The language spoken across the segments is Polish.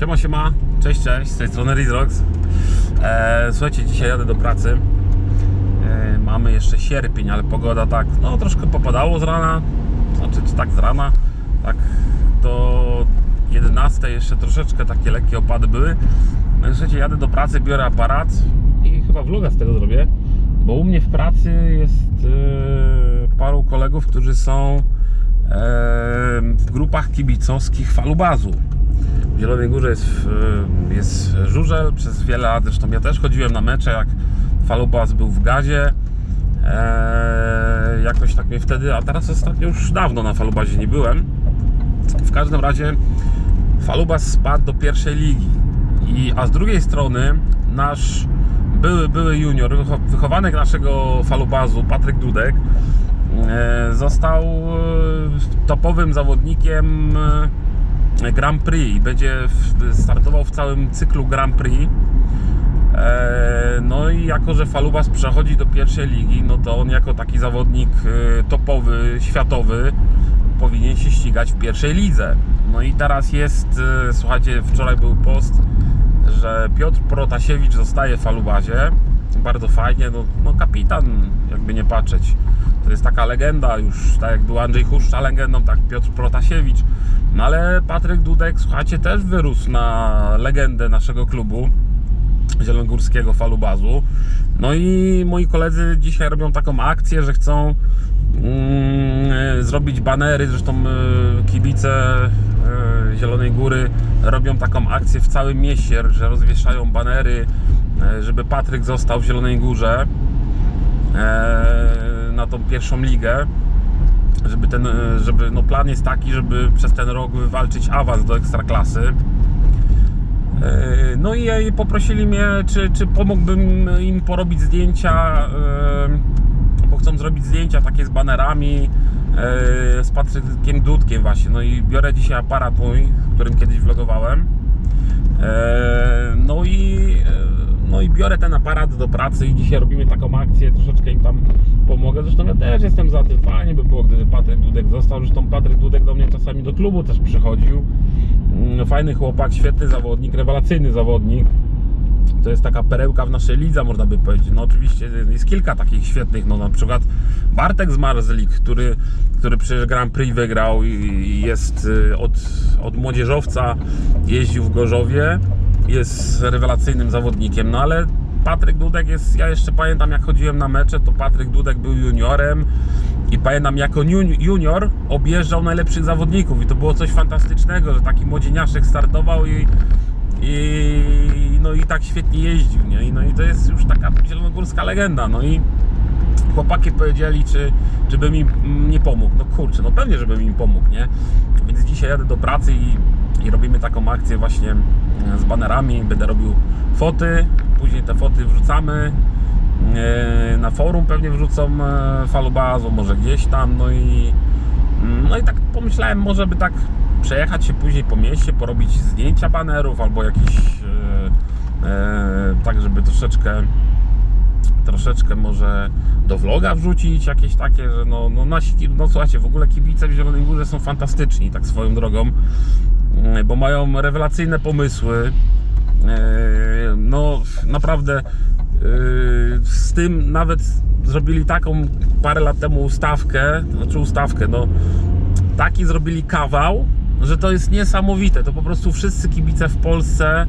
Siema, siema, cześć, cześć, z tej strony Rizrox. E, słuchajcie, dzisiaj jadę do pracy. E, mamy jeszcze sierpień, ale pogoda tak, no troszkę popadało z rana. Znaczy, czy tak z rana, tak do 11 jeszcze troszeczkę takie lekkie opady były. No i słuchajcie, jadę do pracy, biorę aparat i chyba vloga z tego zrobię, bo u mnie w pracy jest e, paru kolegów, którzy są w grupach kibicowskich Falubazu. W Zielonej Górze jest, jest żużel przez wiele lat, zresztą ja też chodziłem na mecze, jak Falubas był w gazie. Eee, jakoś tak mnie wtedy, a teraz ostatnio już dawno na Falubazie nie byłem. W każdym razie Falubas spadł do pierwszej ligi. I, a z drugiej strony nasz były, były junior, wycho- wychowanek naszego Falubazu, Patryk Dudek, e, został e, topowym zawodnikiem e, Grand Prix i będzie startował w całym cyklu Grand Prix. E, No i jako, że Falubas przechodzi do pierwszej ligi, no to on jako taki zawodnik e, topowy, światowy powinien się ścigać w pierwszej lidze. No i teraz jest, e, słuchajcie, wczoraj był post, że Piotr Protasiewicz zostaje w Falubazie. Bardzo fajnie, no, no kapitan, jakby nie patrzeć. To jest taka legenda już, tak jak był Andrzej Huszcza legendą, tak Piotr Protasiewicz. No ale Patryk Dudek, słuchajcie, też wyrósł na legendę naszego klubu zielonogórskiego falubazu. No i moi koledzy dzisiaj robią taką akcję, że chcą mm, zrobić banery, zresztą y, kibice y, Zielonej Góry robią taką akcję w całym mieście, że rozwieszają banery, żeby Patryk został w Zielonej Górze y, na tą pierwszą ligę żeby ten, y, żeby, no plan jest taki, żeby przez ten rok wywalczyć awans do ekstraklasy. E, No i poprosili mnie, czy, czy pomógłbym im porobić zdjęcia, e, bo chcą zrobić zdjęcia takie z banerami, e, z Patrykiem Dudkiem właśnie. No i biorę dzisiaj aparat mój, którym kiedyś vlogowałem. E, No i, e, no i biorę ten aparat do pracy i dzisiaj robimy taką akcję, troszeczkę im tam pomogę. Zresztą ja też jestem za tym, fajnie by było, gdyby Patryk Dudek został. Zresztą Patryk Dudek do mnie czasami do klubu też przychodził. Mm, Fajny chłopak, świetny zawodnik, rewelacyjny zawodnik. To jest taka perełka w naszej lidze, można by powiedzieć. No oczywiście jest kilka takich świetnych, no na przykład Bartek z Marzlik, który, który przecież Grand Prix wygrał i jest y, od, od młodzieżowca, jeździł w Gorzowie, jest rewelacyjnym zawodnikiem, no ale Patryk Dudek jest, ja jeszcze pamiętam jak chodziłem na mecze, to Patryk Dudek był juniorem i pamiętam jako jun- junior objeżdżał najlepszych zawodników i to było coś fantastycznego, że taki młodzieniaszek startował i, i no i tak świetnie jeździł, nie? I, no i to jest już taka zielonogórska legenda, no i chłopaki powiedzieli, czy, czy bym im nie pomógł. No kurczę, no pewnie, żebym im pomógł, nie? Więc dzisiaj jadę do pracy i, i robimy taką akcję właśnie e, z banerami. Będę robił foty, później te foty wrzucamy. e, Na forum pewnie wrzucą e, falubazu, może gdzieś tam, no i mm, no i tak pomyślałem, może by tak przejechać się później po mieście, porobić zdjęcia banerów albo jakieś tak, żeby troszeczkę troszeczkę może do vloga wrzucić jakieś takie, że no, no nasi, no słuchajcie, w ogóle kibice w Zielonej Górze są fantastyczni, tak swoją drogą, mm, bo mają rewelacyjne pomysły. E, No naprawdę e, z tym nawet zrobili taką parę lat temu ustawkę, znaczy ustawkę, no taki zrobili kawał, że to jest niesamowite. To po prostu wszyscy kibice w Polsce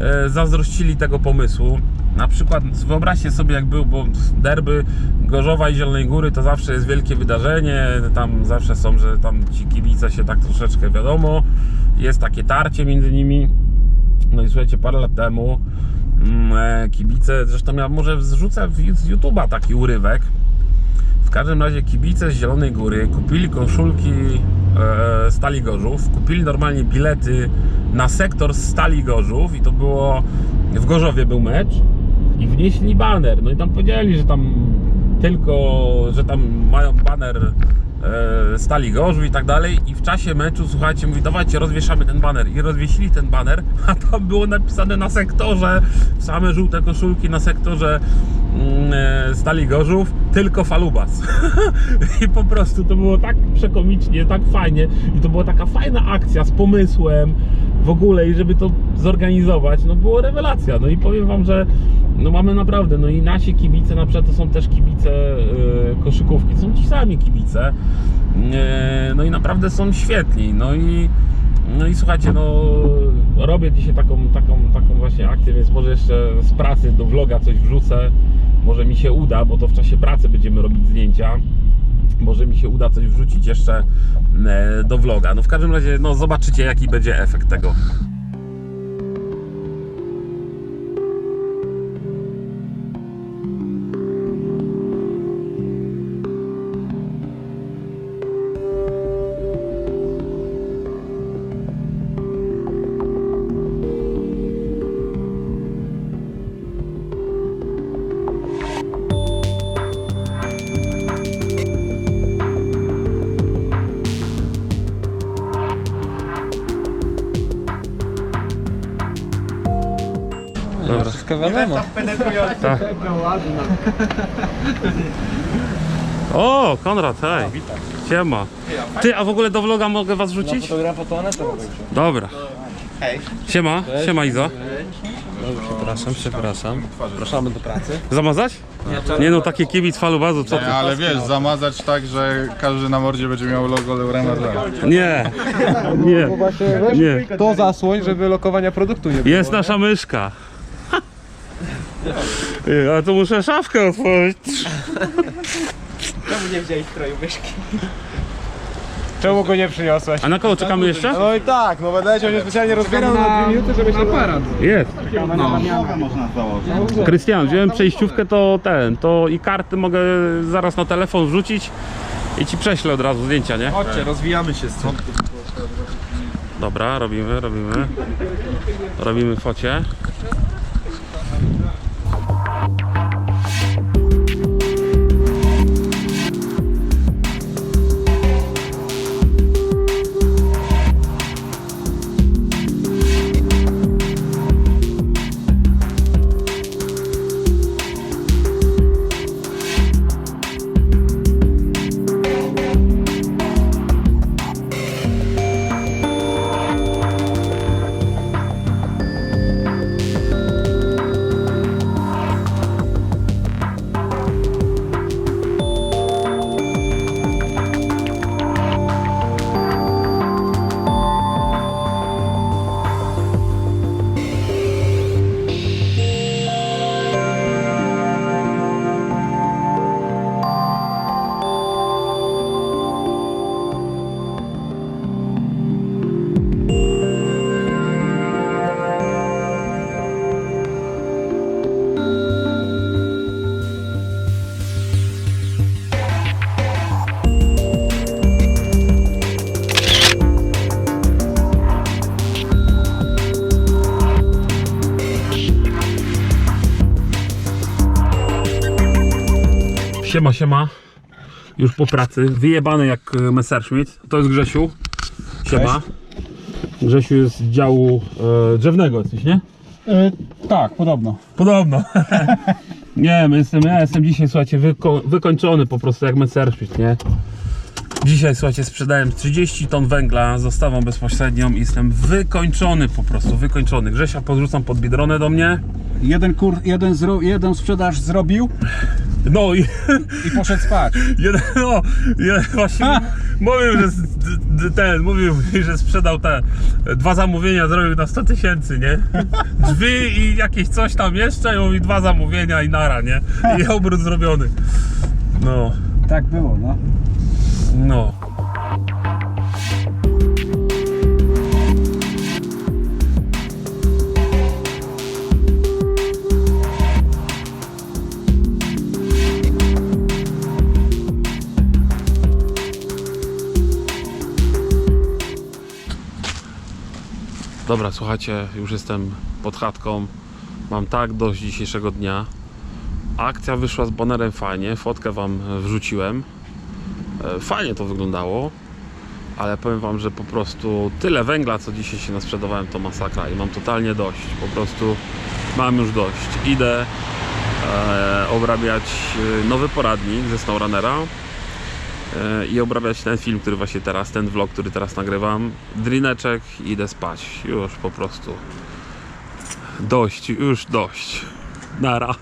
e, zazdrościli tego pomysłu. Na przykład wyobraźcie sobie jak był, bo derby Gorzowa i Zielonej Góry to zawsze jest wielkie wydarzenie, tam zawsze są, że tam ci kibice się tak troszeczkę wiadomo, jest takie tarcie między nimi. No i słuchajcie, parę lat temu mm, e, kibice, zresztą ja może zrzucę z YouTube'a taki urywek, w każdym razie kibice z Zielonej Góry kupili koszulki Stali Gorzów, kupili normalnie bilety na sektor Stali Gorzów i to było, w Gorzowie był mecz i wnieśli baner, no i tam powiedzieli, że tam tylko, że tam mają baner e, Stali Gorzów i tak dalej. I w czasie meczu, słuchajcie, mówi dawajcie rozwieszamy ten baner. I rozwiesili ten baner, a tam było napisane na sektorze, same żółte koszulki na sektorze mm, e, Stali Gorzów, tylko Falubas. I po prostu to było tak przekomicznie, tak fajnie. I to była taka fajna akcja z pomysłem, w ogóle i żeby to zorganizować, no było rewelacja. No i powiem wam, że no mamy naprawdę, no i nasi kibice na przykład to są też kibice e, koszykówki, są ci sami kibice. E, no i naprawdę są świetni. No i no i słuchajcie, no robię dzisiaj taką, taką, taką właśnie akcję, więc może jeszcze z pracy do vloga coś wrzucę. Może mi się uda, bo to w czasie pracy będziemy robić zdjęcia. Może mi się uda coś wrzucić jeszcze e, do vloga. No w każdym razie, no zobaczycie jaki będzie efekt tego. Wszystko wiadomo. Tak. O, Konrad, hej. Siema. Ty, a w ogóle do vloga mogę was wrzucić? Fotogram fotoanetę Dobra. Siema, siema Izo. Przepraszam, przepraszam. Zapraszamy do pracy. Zamazać? Nie no, taki kibic falubazu, co ty? Nie, ale wiesz, zamazać tak, że każdy na mordzie będzie miał logo Leurema Nie, nie, nie. To zasłoń, żeby lokowania produktu nie było. Jest nasza myszka. A to muszę szafkę otworzyć. Czemu nie wzięłeś stroju myszki? Czemu go nie przyniosłeś? A na kogo czekamy jeszcze? No i tak, no będę cię specjalnie rozbierał na dwie minuty, żeby się... Aparat. Jest. można założyć. Krystian, wziąłem przejściówkę, to ten, to i karty mogę zaraz na telefon wrzucić i ci prześlę od razu zdjęcia, nie? Chodźcie, rozwijamy się stąd. Dobra, robimy, robimy. Robimy focie. Siema, siema. Już po pracy. Wyjebany jak e, Messerschmitt. To jest Grzesiu. Siema. Grzesiu jest z działu e, drzewnego jesteś, nie? tak, podobno. Podobno. nie, my jestem, ja jestem dzisiaj, słuchajcie, wyko wykończony po prostu jak Messerschmitt, nie? Dzisiaj, słuchajcie, sprzedałem 30 ton węgla z dostawą bezpośrednią i jestem wykończony po prostu, wykończony. Grzesia podrzucam pod bidronę do mnie. Jeden kur, jeden, zro, jeden sprzedaż zrobił No i i poszedł spać. jeden, no, jeden właśnie mówił, że z- d- d- ten, mówił mi, że sprzedał te dwa zamówienia, zrobił na 100 tysięcy, nie? Drzwi i jakieś coś tam jeszcze i mówi dwa zamówienia i nara, nie? I obrót zrobiony. No, Tak było, no. no. Dobra, słuchajcie, już jestem pod chatką. Mam tak dość dzisiejszego dnia. Akcja wyszła z banerem fajnie, fotkę wam wrzuciłem. E, Fajnie to wyglądało, ale powiem wam, że po prostu tyle węgla, co dzisiaj się nasprzedawałem, to masakra i mam totalnie dość. Po prostu mam już dość. Idę e, obrabiać e, nowy poradnik ze SnowRunnera. E, i obrabiać ten film, który właśnie teraz, ten vlog, który teraz nagrywam. Drineczek, idę spać. Już po prostu. Dość, już dość. Nara.